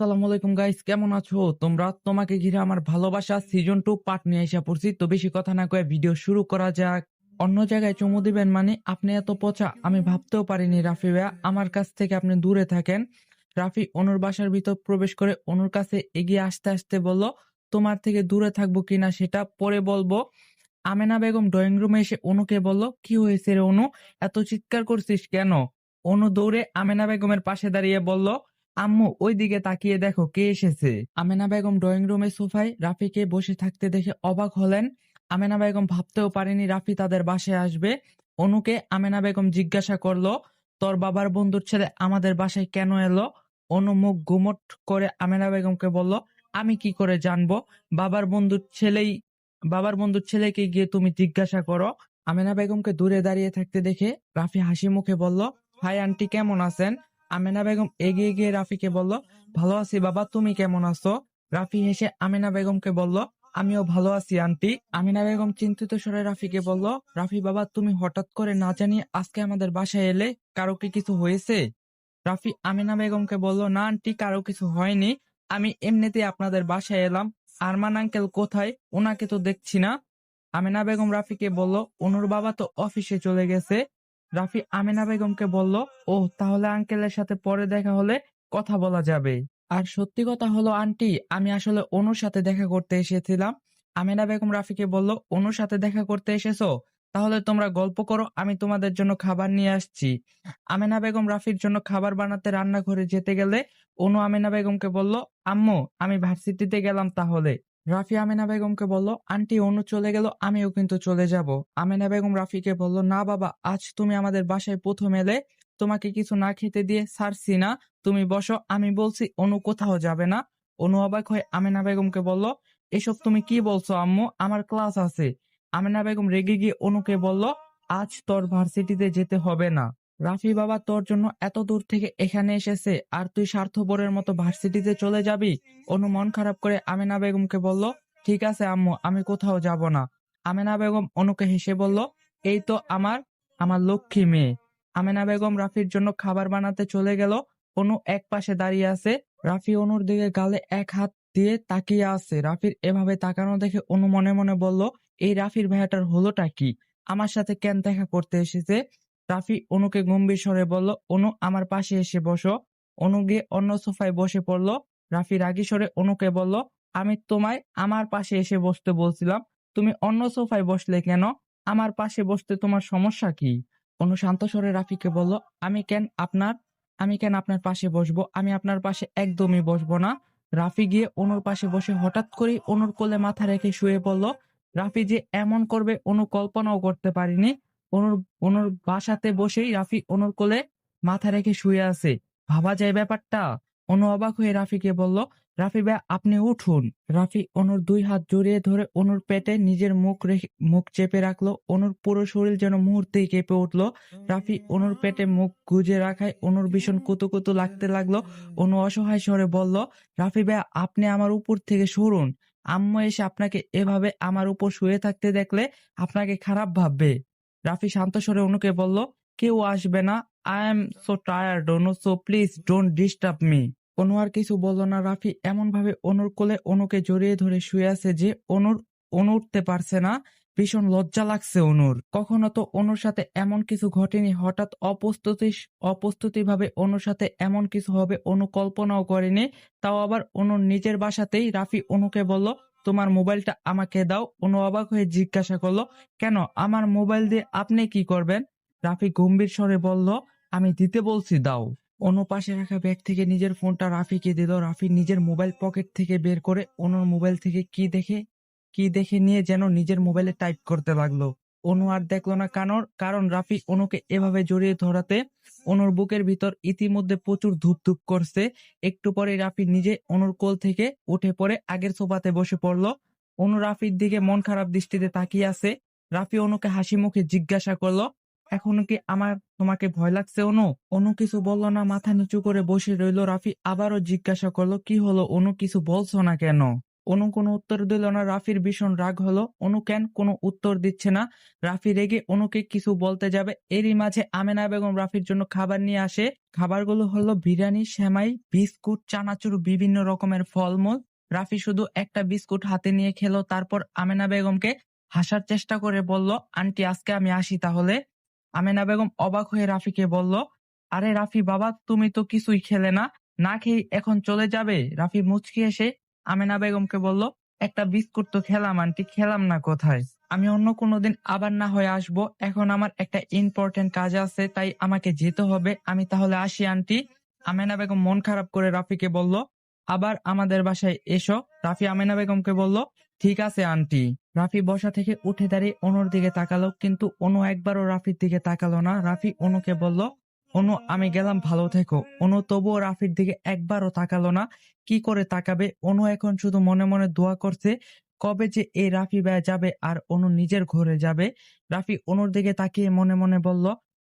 আসসালামু আলাইকুম গাইস কেমন আছো? তোমরা তোমাকে ঘিরে আমার ভালোবাসা সিজন টু পার্ট নিয়ে এসে পড়ছি। তো বেশি কথা না কয়ে ভিডিও শুরু করা যাক। অন্য জায়গায় চুমু দিবেন মানে আপনি এত পচা, আমি ভাবতেও পারিনি রাফি ভাইয়া আমার কাছ থেকে আপনি দূরে থাকেন। রাফি, অনুর বাসার ভিতর প্রবেশ করে অনুর কাছে এগিয়ে আসতে আসতে বলল, তোমার থেকে দূরে থাকব কিনা সেটা পরে বলব। আমেনা বেগম ড্রয়িং রুমে এসে অনুকে বলল, কি হয়েছে রে অনু? এত চিৎকার করছিস কেন? অনু দৌড়ে আমেনা বেগমের পাশে দাঁড়িয়ে বলল আম্মু ওই দিকে তাকিয়ে দেখো কে এসেছে। আমেনা বেগম ড্রয়িং রুমে সোফায় রাফিকে বসে থাকতে দেখে অবাক হলেন। আমেনা বেগম ভাবতেও পারেনি রাফি তাদের বাসায় আসবে। অনুকে আমেনা বেগম জিজ্ঞাসা করল, তোর বাবার বন্ধুর ছেলে আমাদের বাসায় কেন এলো? অনু মুখ গুমট করে আমেনা বেগমকে বলল, আমি কি করে জানব? বাবার বন্ধুর ছেলেই, বাবার বন্ধুর ছেলেকে গিয়ে তুমি জিজ্ঞাসা করো। আমেনা বেগমকে দূরে দাঁড়িয়ে থাকতে দেখে রাফি হাসি মুখে বলল, হাই আন্টি, কেমন আছেন? আমেনা বেগম এগিয়ে গিয়ে রাফিকে বলল, ভালো আছি বাবা, তুমি কেমন আছো? রাফি হেসে আমিনা বেগমকে বলল, আমিও ভালো আছি, আন্টি। আমিনা বেগম চিন্তিত স্বরে রাফিকে বলল, রাফি বাবা, তুমি হঠাৎ করে না জানিয়ে আজকে আমাদের বাসায় এলে কারও কি কিছু হয়েছে? রাফি আমিনা বেগমকে বলল, না আন্টি, কারও কিছু হয়নি। আমি এমনিতেই আপনাদের বাসায় এলাম। আরমান আঙ্কেল কোথায়? ওনাকে তো দেখছি না। আমিনা বেগম রাফিকে বলল, অনুর বাবা তো অফিসে চলে গেছে। রাফি আমিনা বেগমকে বলল ও তাহলে আঙ্কেলের সাথে পরে দেখা হলে কথা বলা যাবে। আর সত্যি কথা হলো, আন্টি, আমি আসলে অনুর সাথে দেখা করতে এসেছিলাম। আমিনা বেগম রাফিকে বলল, অনুর সাথে দেখা করতে এসেছ? তাহলে তোমরা গল্প করো, আমি তোমাদের জন্য খাবার নিয়ে আসছি। আমিনা বেগম রাফির জন্য খাবার বানাতে রান্নাঘরে যেতে গেলে অনু আমিনা বেগমকে বলল, আম্মু, আমি ভার্সিটিতে গেলাম তাহলে। রাফি আমিনা বেগমকে বলল, আন্টি অনু চলে গেল, আমিও কিন্তু চলে যাব। আমিনা বেগম রাফিকে বলল, না বাবা, আজ তুমি আমাদের বাসায় প্রথম এলে, তোমাকে কিছু না খেতে দিয়ে ছাড়ছি না। তুমি বসো, আমি বলছি অনু কোথাও যাবে না। অনু অবাক হয়ে আমিনা বেগমকে বলল, এসব তুমি কি বলছো আম্মু? আমার ক্লাস আছে। আমেনা বেগম রেগে গিয়ে অনুকে বলল, আজ তোর ভার্সিটিতে যেতে হবে না। রাফি বাবা, তোর জন্য এত দূর থেকে এখানে এসেছে, আর তুই স্বার্থপরের মতো ভার্সিটিতে চলে যাবি? অনু মন খারাপ করে আমিনা বেগমকে বলল, ঠিক আছে আম্মু, আমি কোথাও যাব না। আমেনা বেগম অনুকে হেসে বলল, এই তো আমার আমার লক্ষ্মী মেয়ে। আমেনা বেগম রাফির জন্য খাবার বানাতে চলে গেল। অনু এক পাশে দাঁড়িয়ে আছে। রাফি অনুর দিকে গালে এক হাত দিয়ে তাকিয়ে আছে। রাফির এভাবে তাকানো দেখে অনু মনে মনে বলল, এই রাফির ভাইয়াটার হলোটা কি? আমার সাথে কেন দেখা করতে এসেছে? রাফি অনুকে গম্ভীর স্বরে বলল, অনু, আমার পাশে এসে বসো। অনু গিয়ে অন্য সোফায় বসে পড়ল। রাফি রাগী স্বরে অনুকে বলল, আমি তোমায় আমার পাশে এসে বসতে বলছিলাম। তুমি অন্য সোফায় বসলে কেন? আমার পাশে বসতে তোমার সমস্যা কি? অনু শান্ত স্বরে রাফিকে বলল, আমি কেন আপনার, আমি কেন আপনার পাশে বসবো? আমি আপনার পাশে একদমই বসবো না। রাফি গিয়ে অনুর পাশে বসে হঠাৎ করেই অনুর কোলে মাথা রেখে শুয়ে পড়ল। রাফি যে এমন করবে অনু কল্পনাও করতে পারিনি। অনুর অনুর বাসাতে বসেই রাফি অনুর কোলে মাথা রেখে শুয়ে আছে। ভাবা যায় ব্যাপারটা। অনু অবাক হয়ে রাফিকে বলল, রাফি ভাই, আপনি উঠুন। রাফি অনুর দুই হাত জড়িয়ে ধরে অনুর পেটে নিজের মুখ রেখে, মুখ চেপে রাখল। অনুর পুরো শরীর যেন মুহূর্তেই কেঁপে উঠল। রাফি অনুর পেটে মুখ গুজে রাখায় অনুর ভীষণ কুতু কুতু লাগতে লাগল। অনু অসহায় স্বরে বলল, রাফি ভাই, আপনি আমার উপর থেকে সরুন। আম্মু এসে আপনাকে এভাবে আমার উপর শুয়ে থাকতে দেখলে আপনাকে খারাপ ভাববে। রাফি শান্ত স্বরে অনুকে বলল, কেউ আসবে না। I am so tired Anu so please don't disturb me Anu আর কিছু বলল না। রাফি এমন ভাবে অনুর কোলে অনুকে জড়িয়ে ধরে শুয়ে আছে যে অনুর, অনু উঠতে পারছে না। ভীষণ লজ্জা লাগছে অনুর। কখনো তো অনুর সাথে এমন কিছু ঘটেনি। হঠাৎ অপ্রস্তুতি অপ্রস্তুতি ভাবে অনুর সাথে এমন কিছু হবে অনু কল্পনাও করেনি। তাও আবার অনুর নিজের বাসাতেই রাফি অনুকে বলল তোমার মোবাইলটা আমাকে দাও। অনু অবাক হয়ে জিজ্ঞাসা করল, কেন? আমার মোবাইল দিয়ে আপনি কি করবেন? রাফি গম্ভীর স্বরে বলল, আমি দিতে বলছি, দাও। অনু পাশে রাখা ব্যাগ থেকে নিজের ফোনটা রাফিকে দিল। রাফি নিজের মোবাইল পকেট থেকে বের করে অনুর মোবাইল থেকে কি দেখে কি দেখে নিয়ে যেন নিজের মোবাইলে টাইপ করতে লাগল। অনু আর দেখল না কানর, কারণ রাফি অনুকে এভাবে জড়িয়ে ধরাতে অনুর বুকের ভিতর ইতিমধ্যে প্রচুর ধূপ ধূপ করছে। একটু পরে রাফি নিজে অনুর কোল থেকে উঠে পড়ে আগের সোফাতে বসে পড়ল। অনু রাফির দিকে মন খারাপ দৃষ্টিতে তাকিয়ে আছে। রাফি অনুকে হাসি মুখে জিজ্ঞাসা করল, এখনও কি আমার তোমাকে ভয় লাগছে অনু? অনু কিছু বলল না, মাথা নিচু করে বসে রইল রাফি। আবারও জিজ্ঞাসা করল, কি হলো অনু? কিছু বলছো না কেন? অনু কোনো উত্তর দিল না, রাফির ভীষণ রাগ হলো। অনু কেন কোনো উত্তর দিচ্ছে না? রাফি রেগে অনুকে কিছু বলতে যাবে। এরই মাঝে আমেনা বেগম রাফির জন্য খাবার নিয়ে আসে। খাবারগুলো হলো বিরিয়ানি, সেমাই, বিস্কুট, চানাচুর, বিভিন্ন রকমের ফলমূল। রাফি শুধু একটা বিস্কুট হাতে নিয়ে খেলো, তারপর আমেনা বেগমকে হাসার চেষ্টা করে বলল, আন্টি, আজকে আমি আসি তাহলে। আমেনা বেগম অবাক হয়ে রাফিকে বলল, আরে রাফি বাবা, তুমি তো কিছুই খেলে না। না খেয়ে এখন চলে যাবে? রাফি মুচকি এসে আমেনা বেগমকে বলল, একটা বিস্কুট তো খেলাম, আন্টি, খেলাম না কোথায়? আমি অন্য কোনো দিন আবার না হয়ে আসব। এখন আমার একটা ইম্পর্টেন্ট কাজ আছে, তাই আমাকে যেতে হবে। আমি তাহলে আসি, আন্টি। আমেনা বেগম মন খারাপ করে রাফিকে বলল, আবার আমাদের বাসায় এসো। রাফি আমেনা বেগমকে বলল, ঠিক আছে, আন্টি। রাফি বসা থেকে উঠে দাঁড়িয়ে অনুর দিকে তাকালো, কিন্তু অনু একবারও রাফির দিকে তাকালো না। রাফি অনুকে বলল অনু, আমি গেলাম, ভালো থেকো। অনু, তবুও রাফির দিকে একবারও তাকালো না। কি করে তাকাবে? অনু এখন শুধু মনে মনে দোয়া করছে, কবে যে এই রাফি ভাইয়া যাবে আর অনু নিজের ঘরে যাবে। রাফি অনুর দিকে তাকিয়ে মনে মনে বলল,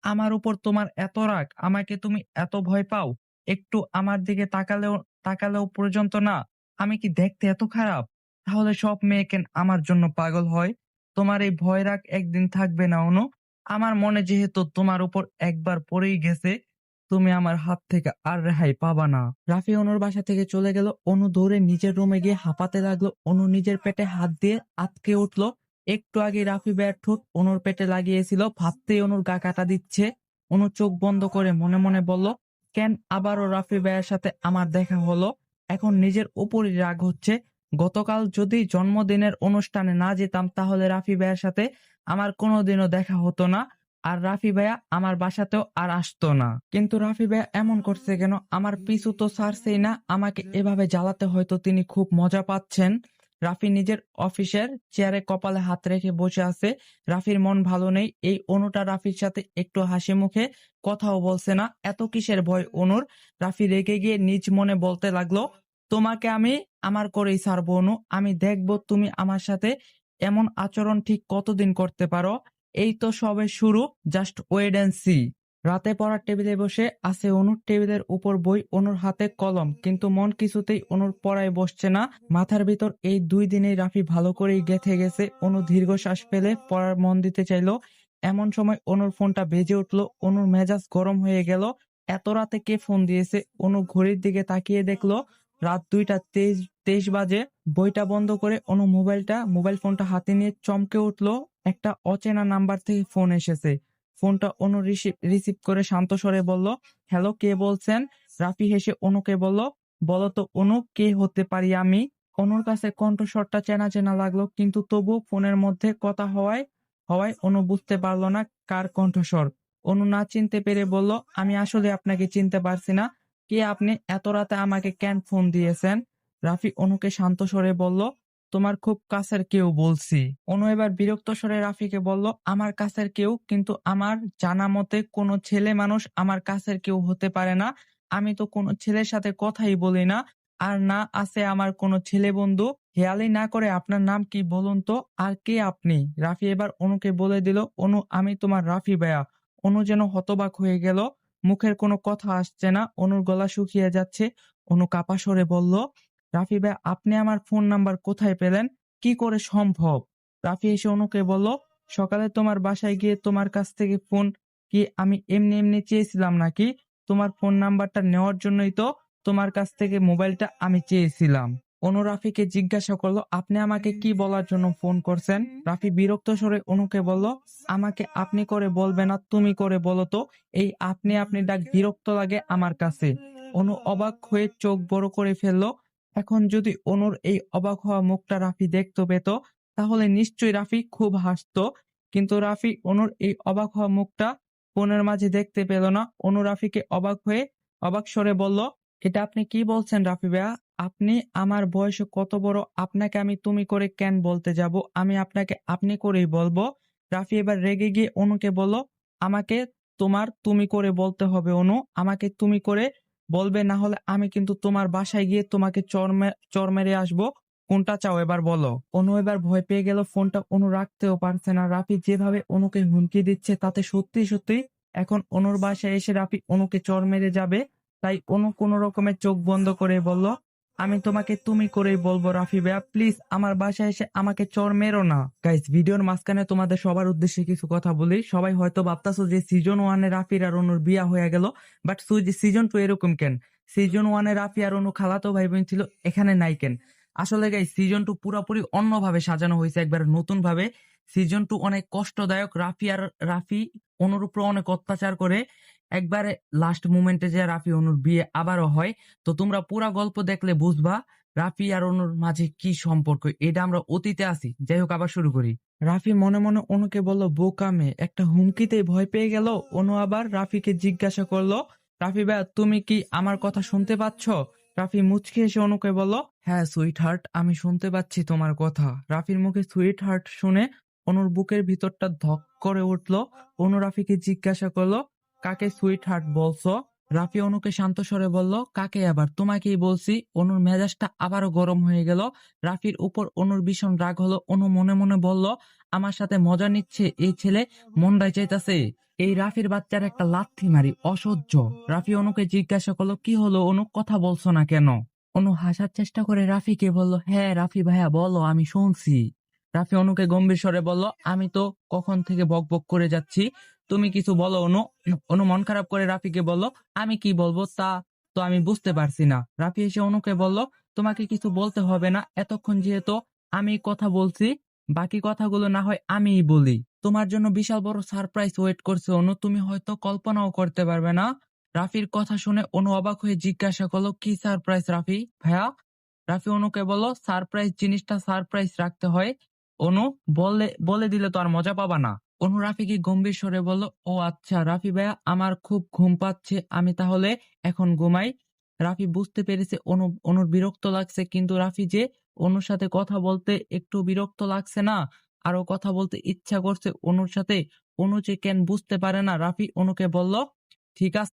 আমার উপর তোমার এত রাগ, আমাকে তুমি এত ভয় পাও? একটু আমার দিকে তাকালেও তাকালেও পর্যন্ত না? আমি কি দেখতে এত খারাপ? তাহলে সব মেয়ে কেন আমার জন্য পাগল হয়। তোমার এই ভয় রাগ একদিন থাকবে না, অনু। আমার মনে যেহেতু তোমার উপর একবার পড়েই গেছে, তুমি আমার হাত থেকে আর রেহাই পাবা না। রাফি অনুর বাসা থেকে চলে গেল, অনু দৌড়ে নিজের রুমে গিয়ে হাঁপাতে লাগল, অনু নিজের পেটে হাত দিয়ে আটকে উঠল। একটু আগে রাফি বেয়ার ঠোঁট অনুর পেটে লাগিয়েছিল, ভাবতেই অনুর গা কাটা দিচ্ছে। অনু চোখ বন্ধ করে মনে মনে বলল, কেন আবারও রাফি ভাইয়ের সাথে আমার দেখা হলো? এখন নিজের উপরই রাগ হচ্ছে। গতকাল যদি জন্মদিনের অনুষ্ঠানে না যেতাম, তাহলে রাফি ভাইয়ের সাথে আমার কোনোদিনও দেখা হতো না। আর রাফি ভাইয়া আমার বাসাতেও আর আসতো না। কিন্তু রাফি ভাইয়া এমন করছে কেন? আমার পিছু তো ছাড়ছেই না। আমাকে এভাবে জ্বালাতে হয়তো তিনি খুব মজা পাচ্ছেন। রাফি নিজের অফিসের চেয়ারে কপালে হাত রেখে বসে আছে। রাফির মন ভালো নেই। এই অনুটা রাফির সাথে একটু হাসি মুখে কথাও বলছে না। এত কিসের ভয় অনুর? রাফি রেগে গিয়ে নিজ মনে বলতে লাগল, তোমাকে আমি, আমার করেই ছাড়বো অনু। আমি দেখব তুমি আমার সাথে এমন আচরণ ঠিক কতদিন করতে পারো? এই তো সবে শুরু জাস্ট ওয়েড অ্যান্ড সি রাতে পড়ার টেবিলে বসে আছে অনুর টেবিলের উপর বই, অনুর হাতে কলম, কিন্তু মন কিছুতেই অনুর পড়ায় বসছে না। মাথার ভিতর এই দুই দিনেই রাফি ভালো করেই গেথে গেছে। অনু দীর্ঘশ্বাস ফেলে পড়ার মন দিতে চাইলো। এমন সময় অনুর ফোনটা বেজে উঠল, অনুর মেজাজ গরম হয়ে গেল। এত রাতে কে ফোন দিয়েছে? অনু ঘড়ির দিকে তাকিয়ে দেখল, রাত দুইটা তেইশ তেইশ বাজে। বইটা বন্ধ করে অনু মোবাইলটা, মোবাইল ফোনটা হাতে নিয়ে চমকে উঠল একটা অচেনা নাম্বার থেকে ফোন এসেছে। ফোনটা অনু রিসিভ রিসিভ করে শান্ত স্বরে বলল, হ্যালো, কে বলছেন? রাফি হেসে অনুকে বলল, বলো তো অনু, কে হতে পারি আমি? অনুর কাছে কণ্ঠস্বরটা চেনা চেনা লাগল, কিন্তু তবু ফোনের মধ্যে কথা হওয়ায় হওয়ায় অনু বুঝতে পারল না কার কণ্ঠস্বর। অনু না চিনতে পেরে বলল, আমি আসলে আপনাকে চিনতে পারছি না। কে আপনি? এত রাতে আমাকে কেন ফোন দিয়েছেন? রাফি অনুকে শান্ত স্বরে বলল, তোমার খুব কাছের কেউ বলছি। অনু এবার বিরক্ত স্বরে রাফিকে বলল, আমার কাছের কেউ, কিন্তু আমার জানা মতে কোনো ছেলে মানুষ আমার কাছের কেউ হতে পারে না। আমি তো কোনো ছেলের সাথে কথাই বলি না। আর না আছে আমার কোনো ছেলে বন্ধু। হেয়ালি না করে আপনার নাম কি বলুন তো? আর কে আপনি? রাফি এবার অনুকে বলে দিল, অনু, আমি তোমার রাফি ভাইয়া অনু যেন হতবাক হয়ে গেল। মুখের কোনো কথা আসছে না। অনুর গলা শুকিয়ে যাচ্ছে। অনু কাপা স্বরে বলল রাফি ভাই আপনি আমার ফোন নাম্বার কোথায় পেলেন? কি করে সম্ভব? রাফি এসে অনুকে বলল, সকালে তোমার বাসায় গিয়ে তোমার কাছ থেকে ফোন কি আমি এমনি এমনি চেয়েছিলাম নাকি? তোমার ফোন নাম্বারটা নেওয়ার জন্যই তো তোমার কাছ থেকে মোবাইলটা আমি চেয়েছিলাম। অনু রাফিকে জিজ্ঞাসা করল, আপনি আমাকে কি বলার জন্য ফোন করছেন? রাফি বিরক্ত স্বরে অনুকে বলল, আমাকে আপনি করে বলবে না, তুমি করে বলো তো, এই আপনি আপনি ডাক বিরক্ত লাগে আমার কাছে। অনু অবাক হয়ে চোখ বড় করে ফেলল এখন যদি অনুর এই অবাক হওয়া মুখটা রাফি দেখতে পেত, তাহলে নিশ্চয়ই রাফি খুব হাসতো। কিন্তু রাফি অনুর এই অবাক হওয়া মুখটা ফোনের মাঝে দেখতে পেল না। অনু রাফিকে অবাক হয়ে অবাক স্বরে বলল, এটা আপনি কি বলছেন রাফি ভাইয়া? আপনি আমার বয়সে কত বড়? আপনাকে আমি তুমি করে কেন বলতে যাব? আমি আপনাকে আপনি করেই বলব। রাফি এবার রেগে গিয়ে অনুকে বলল, আমাকে তোমার তুমি করে বলতে হবে অনু। আমাকে তুমি করে বলবে, না হলে আমি কিন্তু তোমার বাসায় গিয়ে তোমাকে চর মেরে আসব। কোনটা চাও এবার বলো? অনু এবার ভয় পেয়ে গেল, ফোনটা অনু রাখতেও পারছে না। রাফি যেভাবে অনুকে হুমকি দিচ্ছে, তাতে সত্যি সত্যি এখন অনুর বাসায় এসে রাফি অনুকে চর মেরে যাবে। তাই অনু কোনো রকমের চোখ বন্ধ করে বলল আমি তোমাকে তুমি করেই বলব রাফি ভাইয়া প্লিজ আমার বাসায় এসে আমাকে চর মেরো না। গাইস ভিডিওর মাঝখানে তোমাদের সবার উদ্দেশ্যে কিছু কথা বলি। সবাই হয়তো ভাবতাছো যে সিজন ওয়ানে রাফির আর অনুর বিয়া হয়ে গেল বাট সিজন টু এরকম কেন? সিজন ওয়ানে রাফি আর অনু খালাতো ভাই বোন ছিল, এখানে নাই কেন? আসলে গাইস সিজন টু পুরোপুরি অন্যভাবে সাজানো হয়েছে একবার নতুন ভাবে সিজন টু অনেক কষ্টদায়ক, রাফি আর রাফি অনুর উপর অনেক অত্যাচার করে। একবারে লাস্ট মুমেন্টে যে রাফি, অনুর বিয়ে আবারও হয়, তো তোমরা পুরা গল্প দেখলে বুঝবা রাফি আর অনুর মাঝে কি সম্পর্ক, এটা আমরা অতীতে আছি। যাই হোক, আবার শুরু করি। রাফি মনে মনে অনুকে বলল, বোকা মেয়ে, একটা হুমকিতেই ভয় পেয়ে গেল? অনু আবার রাফিকে জিজ্ঞাসা করল, রাফি ভাই তুমি কি আমার কথা শুনতে পাচ্ছ? রাফি মুচকি এসে অনুকে বলল হ্যাঁ সুইট হার্ট আমি শুনতে পাচ্ছি তোমার কথা। রাফির মুখে সুইট হার্ট শুনে অনুর বুকের ভিতরটা ধক করে উঠল। অনু রাফিকে জিজ্ঞাসা করল কাকে সুইট হার্ট বলছো? রাফি অনুকে শান্ত স্বরে বলল, কাকে আবার? তোমাকেই বলছি, অনুর মেজাজটা আবারও গরম হয়ে গেল। রাফির উপর অনুর ভীষণ রাগ হলো। অনু মনে মনে বলল, আমার সাথে মজা নিচ্ছে এই ছেলে মন্দায় চাইতাছে। এই রাফির বাচ্চার একটা লাথি মারি, অসহ্য। রাফি অনুকে জিজ্ঞাসা করল, কি হলো অনু? কথা বলছো না কেন? অনু হাসার চেষ্টা করে রাফিকে বলল হ্যাঁ রাফি ভাইয়া, বলো, আমি শুনছি। রাফি অনুকে গম্ভীর স্বরে বলল, আমি তো কখন থেকে বক বক করে যাচ্ছি। তুমি কিছু বলো, অনু অনু মন খারাপ করে রাফিকে বলল, আমি কি বলব তা তো আমি বুঝতে পারছি না। রাফি এসে অনুকে বলল, তোমাকে কিছু বলতে হবে না, এতক্ষণ যেহেতু আমি কথা বলছি, বাকি কথাগুলো না হয় আমিই বলি। তোমার জন্য বিশাল বড় সারপ্রাইজ ওয়েট করছে অনু, তুমি হয়তো কল্পনাও করতে পারবে না। রাফির কথা শুনে অনু অবাক হয়ে জিজ্ঞাসা করল, কি সারপ্রাইজ রাফি? ভাইয়া, রাফি অনুকে বলল সারপ্রাইজ জিনিসটা সারপ্রাইজ রাখতে হয়। অনু বলে বলে দিলে তো আর মজা পাবা না। অনু রাফিকে গম্ভীর স্বরে বলল, ও আচ্ছা রাফি ভাইয়া, আমার খুব ঘুম পাচ্ছে, আমি তাহলে এখন ঘুমাই। রাফি বুঝতে পেরেছে অনু, অনুর বিরক্ত লাগছে, কিন্তু রাফি যে অনুর সাথে কথা বলতে একটু বিরক্ত লাগছে না আরও কথা বলতে ইচ্ছা করছে অনুর সাথে, অনু যে কেন বুঝতে পারে না, রাফি অনুকে বলল, ঠিক আছে